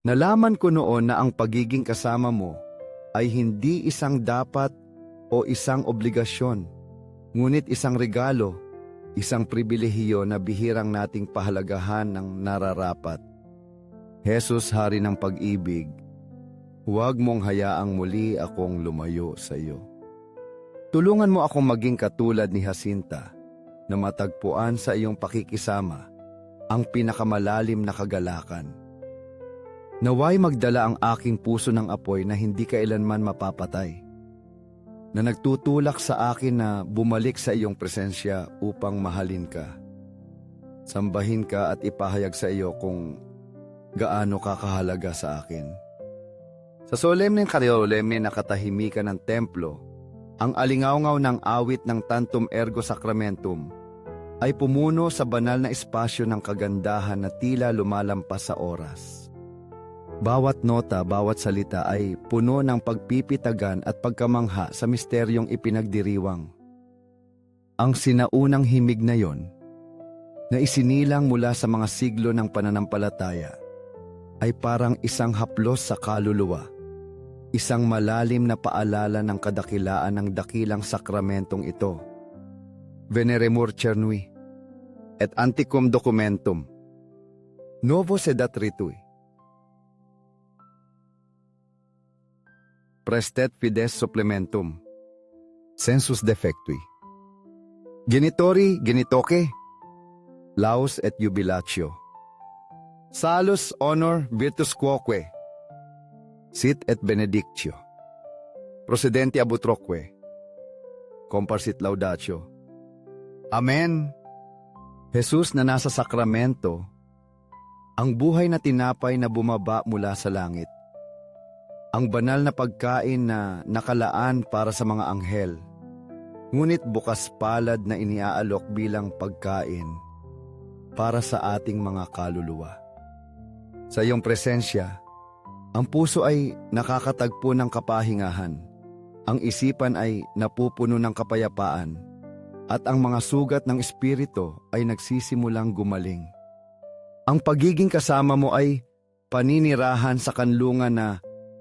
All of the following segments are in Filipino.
Nalaman ko noon na ang pagiging kasama mo ay hindi isang dapat o isang obligasyon, ngunit isang regalo, isang pribilehiyo na bihirang nating pahalagahan ng nararapat. Jesus, Hari ng Pag-ibig, huwag mong hayaang muli akong lumayo sa iyo. Tulungan mo akong maging katulad ni Jacinta na matagpuan sa iyong pakikisama ang pinakamalalim na kagalakan. Naway magdala ang aking puso ng apoy na hindi kailanman mapapatay. Na nagtutulak sa akin na bumalik sa iyong presensya upang mahalin ka. Sambahin ka at ipahayag sa iyo kung gaano ka kahalaga sa akin. Sa solemneng karyolemne na katahimikan ng templo, ang alingawngaw ng awit ng Tantum Ergo Sacramentum ay pumuno sa banal na espasyo ng kagandahan na tila lumalampas sa oras. Bawat nota, bawat salita ay puno ng pagpipitagan at pagkamangha sa misteryong ipinagdiriwang. Ang sinaunang himig na yon, na isinilang mula sa mga siglo ng pananampalataya, ay parang isang haplos sa kaluluwa, isang malalim na paalala ng kadakilaan ng dakilang sakramentong ito. Veneremur cernui, et anticum documentum, novo sedat ritui. Prestet fides supplementum. Sensus defectui. Genitori genitoke. Laus et jubilatio. Salus honor virtus quoque. Sit et benedictio. Procedenti abutroque. Comparsit laudatio. Amen. Jesus na nasa sakramento, ang buhay na tinapay na bumaba mula sa langit ang banal na pagkain na nakalaan para sa mga anghel, ngunit bukas palad na iniaalok bilang pagkain para sa ating mga kaluluwa. Sa iyong presensya, ang puso ay nakakatagpo ng kapahingahan, ang isipan ay napupuno ng kapayapaan, at ang mga sugat ng espiritu ay nagsisimulang gumaling. Ang pagiging kasama mo ay paninirahan sa kanlungan na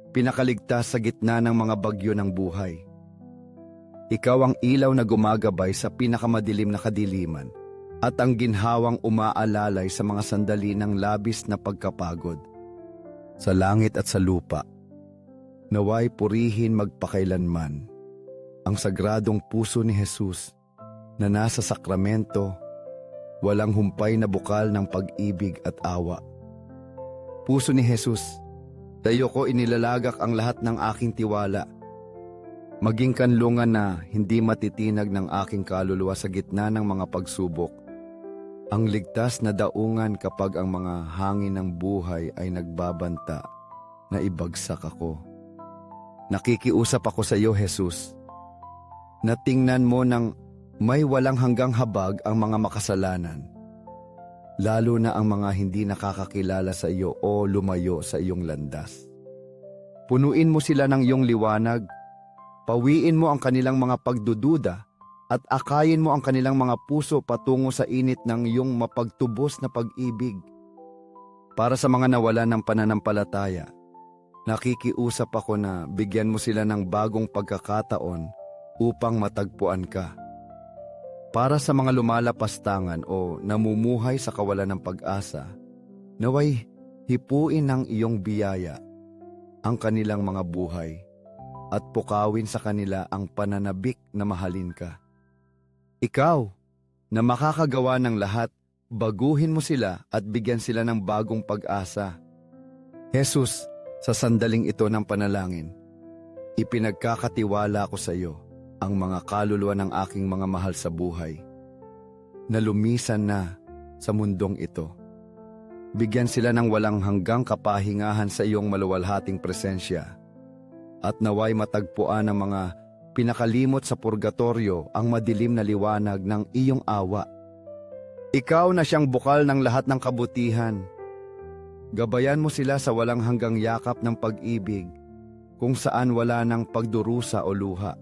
pinakaligtas sa gitna ng mga bagyo ng buhay. Ikaw ang ilaw na gumagabay sa pinakamadilim na kadiliman at ang ginhawang umaalalay sa mga sandali ng labis na pagkapagod. Sa langit at sa lupa, naway purihin magpakailanman ang sagradong puso ni Jesus na nasa sakramento, walang humpay na bukal ng pag-ibig at awa. Puso ni Jesus, Tayo ko inilalagak ang lahat ng aking tiwala. Maging kanlungan na hindi matitinag ng aking kaluluwa sa gitna ng mga pagsubok. Ang ligtas na daungan kapag ang mga hangin ng buhay ay nagbabanta na ibagsak ako. Nakikiusap ako sa iyo, Jesus. Natingnan mo ng may walang hanggang habag ang mga makasalanan lalo na ang mga hindi nakakakilala sa iyo o lumayo sa iyong landas. Punuin mo sila ng iyong liwanag, pawiin mo ang kanilang mga pagdududa, at akayin mo ang kanilang mga puso patungo sa init ng iyong mapagtubos na pag-ibig. Para sa mga nawala ng pananampalataya, nakikiusap ako na bigyan mo sila ng bagong pagkakataon upang matagpuan ka. Para sa mga lumalapastangan o namumuhay sa kawalan ng pag-asa, naway hipuin ng iyong biyaya ang kanilang mga buhay at pukawin sa kanila ang pananabik na mahalin ka. Ikaw, na makakagawa ng lahat, baguhin mo sila at bigyan sila ng bagong pag-asa. Jesus, sa sandaling ito ng panalangin, ipinagkakatiwala ko sa iyo ang mga kaluluwa ng aking mga mahal sa buhay na lumisan na sa mundong ito. Bigyan sila ng walang hanggang kapahingahan sa iyong maluwalhating presensya at naway matagpuan ng mga pinakalimot sa purgatorio ang madilim na liwanag ng iyong awa. Ikaw na siyang bukal ng lahat ng kabutihan. Gabayan mo sila sa walang hanggang yakap ng pag-ibig kung saan wala ng pagdurusa o luha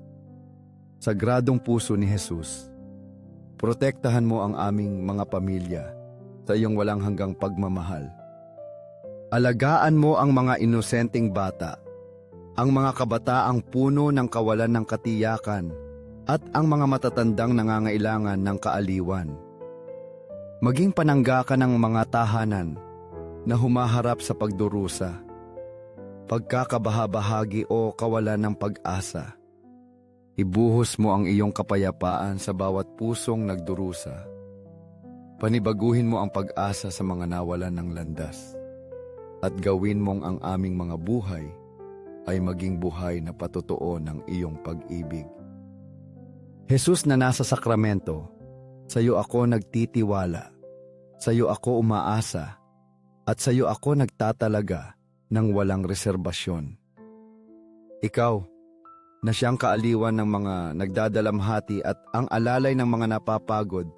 Sagradong puso ni Jesus, protektahan mo ang aming mga pamilya sa iyong walang hanggang pagmamahal. Alagaan mo ang mga inosenteng bata, ang mga kabataang puno ng kawalan ng katiyakan, at ang mga matatandang nangangailangan ng kaaliwan. Maging panangga ka ng mga tahanan na humaharap sa pagdurusa, pagkakabahabahagi o kawalan ng pag-asa. Ibuhos mo ang iyong kapayapaan sa bawat pusong nagdurusa. Panibaguhin mo ang pag-asa sa mga nawalan ng landas. At gawin mong ang aming mga buhay ay maging buhay na patotoo ng iyong pag-ibig. Jesus na nasa sakramento, sa iyo ako nagtitiwala, sa iyo ako umaasa, at sa iyo ako nagtatalaga ng walang reserbasyon. Ikaw, na siyang kaaliwan ng mga nagdadalamhati at ang alalay ng mga napapagod,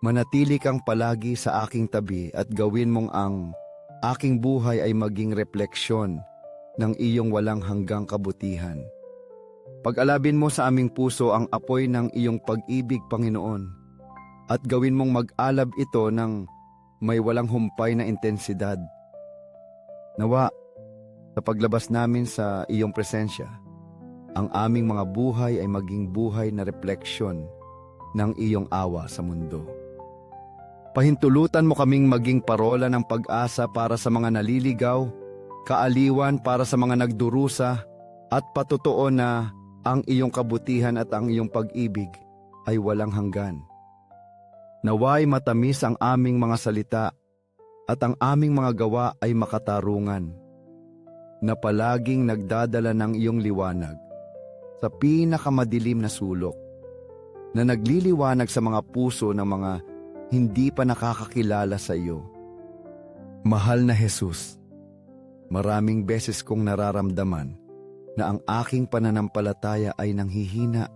manatili kang palagi sa aking tabi at gawin mong ang aking buhay ay maging refleksyon ng iyong walang hanggang kabutihan. Pag-alabin mo sa aming puso ang apoy ng iyong pag-ibig, Panginoon, at gawin mong mag-alab ito ng may walang humpay na intensidad. Nawa, sa paglabas namin sa iyong presensya, ang aming mga buhay ay maging buhay na refleksyon ng iyong awa sa mundo. Pahintulutan mo kaming maging parola ng pag-asa para sa mga naliligaw, kaaliwan para sa mga nagdurusa, at patotoo na ang iyong kabutihan at ang iyong pag-ibig ay walang hanggan. Naway matamis ang aming mga salita at ang aming mga gawa ay makatarungan, na palaging nagdadala ng iyong liwanag sa pinakamadilim na sulok, na nagliliwanag sa mga puso ng mga hindi pa nakakakilala sa iyo. Mahal na Jesus, maraming beses kong nararamdaman na ang aking pananampalataya ay nanghihina,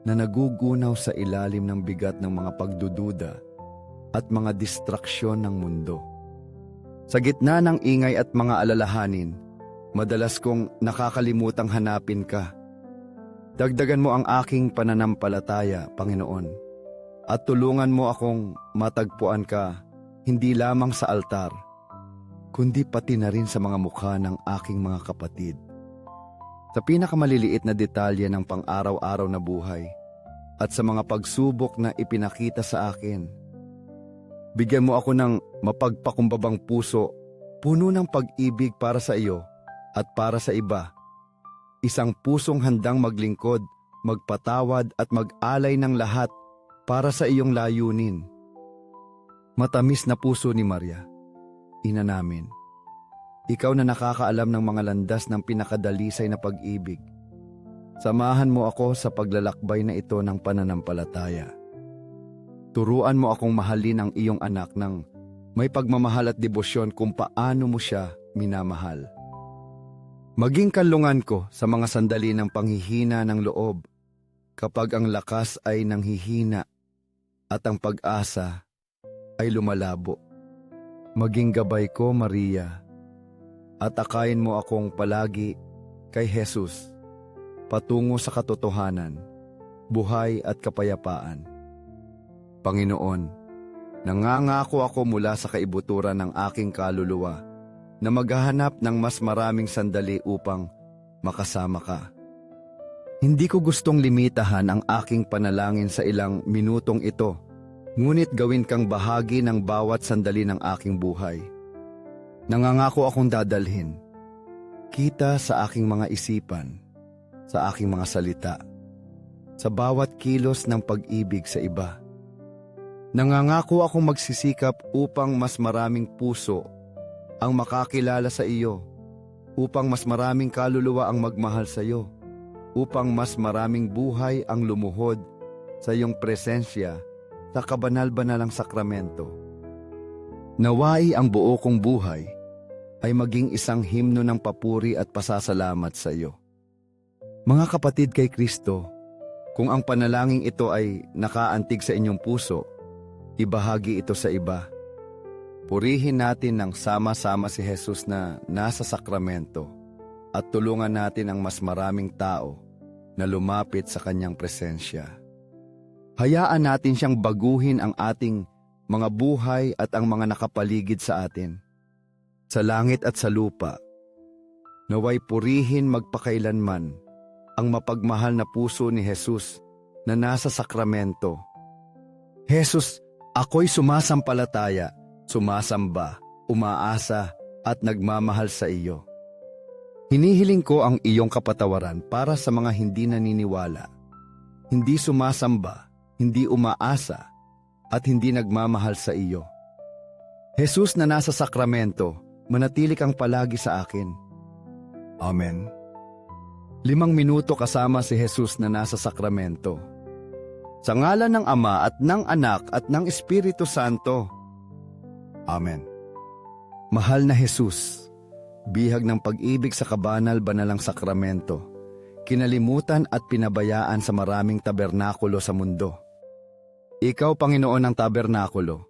na nagugunaw sa ilalim ng bigat ng mga pagdududa at mga distraksyon ng mundo. Sa gitna ng ingay at mga alalahanin, madalas kong nakakalimutang hanapin ka. Dagdagan mo ang aking pananampalataya, Panginoon at tulungan mo akong matagpuan ka hindi lamang sa altar, kundi pati na rin sa mga mukha ng aking mga kapatid. Sa pinakamaliliit na detalye ng pang-araw-araw na buhay at sa mga pagsubok na ipinakita sa akin. Bigyan mo ako ng mapagpakumbabang puso, puno ng pag-ibig para sa iyo at para sa iba. Isang pusong handang maglingkod, magpatawad at mag-alay ng lahat para sa iyong layunin. Matamis na puso ni Maria, ina namin. Ikaw na nakakaalam ng mga landas ng pinakadalisay na pag-ibig. Samahan mo ako sa paglalakbay na ito ng pananampalataya. Turuan mo akong mahalin ang iyong anak ng may pagmamahal at debosyon kung paano mo siya minamahal. Maging kalungan ko sa mga sandali ng panghihina ng loob kapag ang lakas ay nanghihina at ang pag-asa ay lumalabo. Maging gabay ko, Maria, at akayin mo akong palagi kay Jesus, patungo sa katotohanan, buhay at kapayapaan. Panginoon, nangangako ako mula sa kaibuturan ng aking kaluluwa na maghahanap ng mas maraming sandali upang makasama ka. Hindi ko gustong limitahan ang aking panalangin sa ilang minutong ito, ngunit gawin kang bahagi ng bawat sandali ng aking buhay. Nangangako akong dadalhin, kita sa aking mga isipan, sa aking mga salita, sa bawat kilos ng pag-ibig sa iba. Nangangako akong magsisikap upang mas maraming puso ang makakilala sa iyo, upang mas maraming kaluluwa ang magmahal sa iyo upang mas maraming buhay ang lumuhod sa iyong presensya sa kabanal-banalang sakramento. Nawai ang buo kong buhay ay maging isang himno ng papuri at pasasalamat sa iyo. Mga kapatid kay Kristo, kung ang panalangin ito ay nakaantig sa inyong puso, ibahagi ito sa iba. Purihin natin ng sama-sama si Jesus na nasa sakramento at tulungan natin ang mas maraming tao na lumapit sa kanyang presensya. Hayaan natin siyang baguhin ang ating mga buhay at ang mga nakapaligid sa atin. sa langit at sa lupa. Naway purihin magpakailanman ang mapagmahal na puso ni Jesus na nasa sakramento. Jesus, ako'y sumasampalataya, sumasamba, umaasa at nagmamahal sa iyo. Hinihiling ko ang iyong kapatawaran para sa mga hindi naniniwala, hindi sumasamba, hindi umaasa, at hindi nagmamahal sa iyo. Jesus na nasa sakramento, manatili kang palagi sa akin. Amen. Limang minuto kasama si Jesus na nasa sakramento. Sa ngalan ng Ama at ng Anak at ng Espiritu Santo. Amen. Mahal na Jesus, bihag ng pag-ibig sa kabanal-banalang sakramento, kinalimutan at pinabayaan sa maraming tabernakulo sa mundo. Ikaw, Panginoon ng tabernakulo,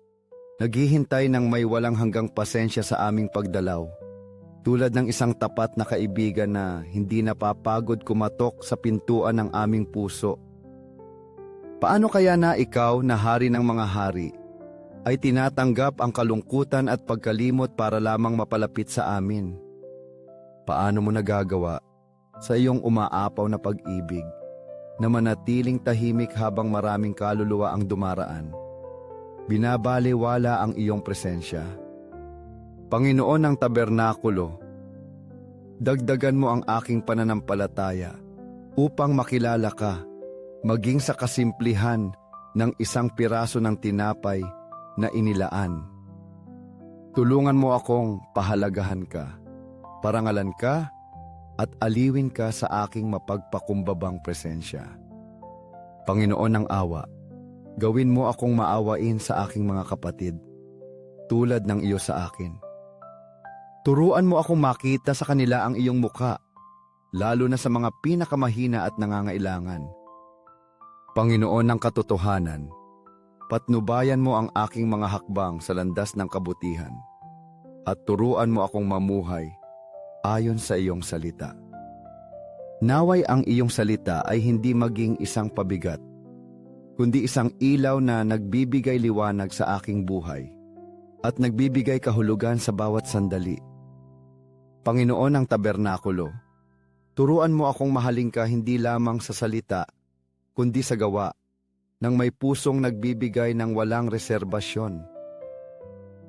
naghihintay ng may walang hanggang pasensya sa aming pagdalaw, tulad ng isang tapat na kaibigan na hindi napapagod kumatok sa pintuan ng aming puso. Paano kaya na ikaw na hari ng mga hari ay tinatanggap ang kalungkutan at pagkalimot para lamang mapalapit sa amin? Paano mo nagagawa sa iyong umaapaw na pag-ibig na manatiling tahimik habang maraming kaluluwa ang dumaraan? Binabaliwala ang iyong presensya. Panginoon ng tabernakulo, dagdagan mo ang aking pananampalataya upang makilala ka maging sa kasimplihan ng isang piraso ng tinapay na inilaan. Tulungan mo akong pahalagahan ka, parangalan ka, at aliwin ka sa aking mapagpakumbabang presensya. Panginoon ng awa, gawin mo akong maawain sa aking mga kapatid, tulad ng iyo sa akin. Turuan mo akong makita sa kanila ang iyong muka, lalo na sa mga pinakamahina at nangangailangan. Panginoon ng katotohanan, patnubayan mo ang aking mga hakbang sa landas ng kabutihan at turuan mo akong mamuhay ayon sa iyong salita. Naway ang iyong salita ay hindi maging isang pabigat, kundi isang ilaw na nagbibigay liwanag sa aking buhay at nagbibigay kahulugan sa bawat sandali. Panginoon ng tabernakulo, turuan mo akong mahaling ka hindi lamang sa salita, kundi sa gawa, ng may pusong nagbibigay ng walang reserbasyon.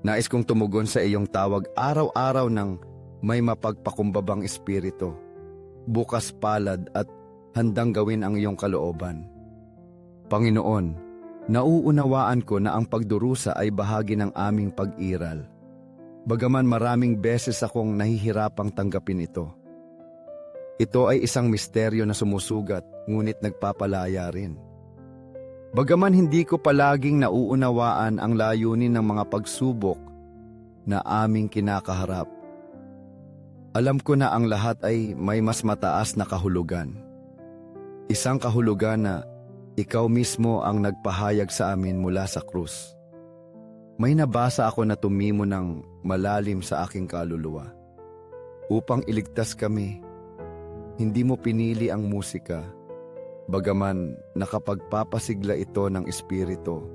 Nais kong tumugon sa iyong tawag araw-araw ng may mapagpakumbabang espiritu, bukas palad at handang gawin ang iyong kalooban. Panginoon, nauunawaan ko na ang pagdurusa ay bahagi ng aming pag-iral. Bagaman maraming beses akong nahihirapang tanggapin ito. Ito ay isang misteryo na sumusugat ngunit nagpapalaya rin. Bagaman hindi ko palaging nauunawaan ang layunin ng mga pagsubok na aming kinakaharap, alam ko na ang lahat ay may mas mataas na kahulugan. Isang kahulugan na ikaw mismo ang nagpahayag sa amin mula sa krus. May nabasa ako na tumimo ng malalim sa aking kaluluwa. Upang iligtas kami, hindi mo pinili ang musika, bagaman nakapagpapasigla ito ng espiritu.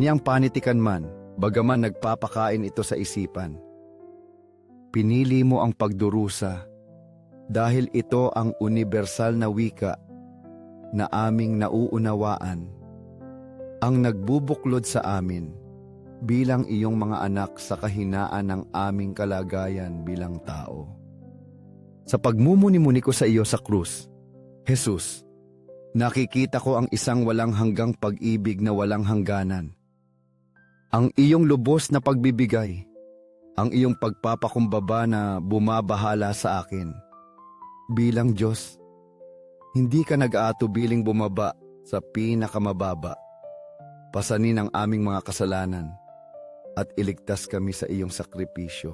Niyang panitikan man, bagaman nagpapakain ito sa isipan. Pinili mo ang pagdurusa dahil ito ang universal na wika na aming nauunawaan ang nagbubuklod sa amin bilang iyong mga anak sa kahinaan ng aming kalagayan bilang tao. Sa pagmumuni-muni ko sa iyo sa krus, Jesus, nakikita ko ang isang walang hanggang pag-ibig na walang hangganan. Ang iyong lubos na pagbibigay, ang iyong pagpapakumbaba na bumabahala sa akin. Bilang Diyos, hindi ka nag-aatubiling bumaba sa pinakamababa. Pasanin ang aming mga kasalanan at iligtas kami sa iyong sakripisyo.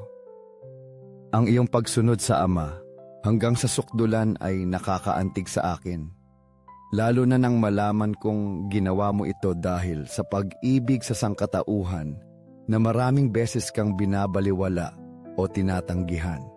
Ang iyong pagsunod sa Ama hanggang sa sukdulan ay nakakaantig sa akin. Lalo na nang malaman kong ginawa mo ito dahil sa pag-ibig sa sangkatauhan na maraming beses kang binabaliwala o tinatanggihan.